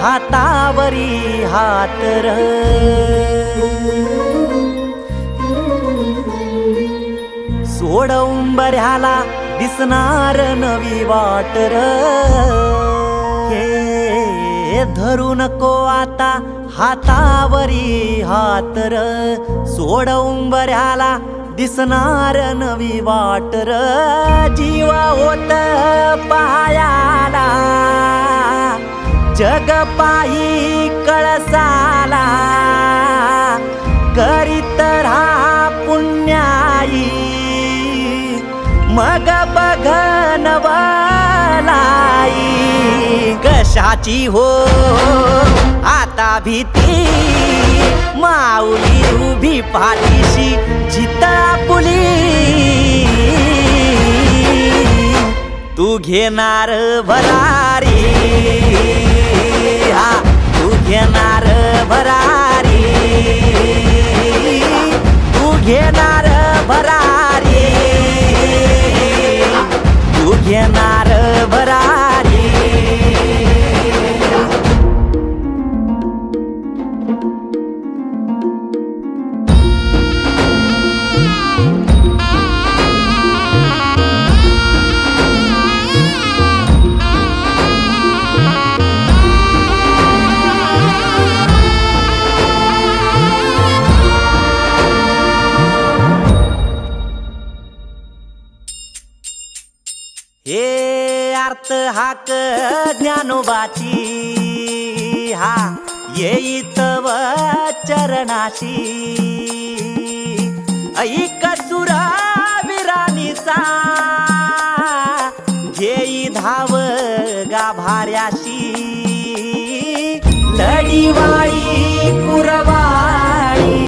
हाता वरी हातर साऱ्याला दिसणार नवी वाट र हे धरू नको आता हातावरी हातर. र सोड उंबऱ्याला दिसणार नवी वाटर. जीवा होत पायाला. जग पायी कळसाला. करीत राहा पुण्याई. मग बघन बलाई कशाची हो. आता भीती माऊली उभी पाठीशी जिता पुली. तू घेणार भरारी. हा तू घेणार भरारी. तू घेणार भरारी. तू हे अर्थ हाक ज्ञानोबाची हा येईत व चरणाशी. ऐक सुरा विराणीचा घेई धाव गाभाऱ्याशी. लढीवाळी पुरवा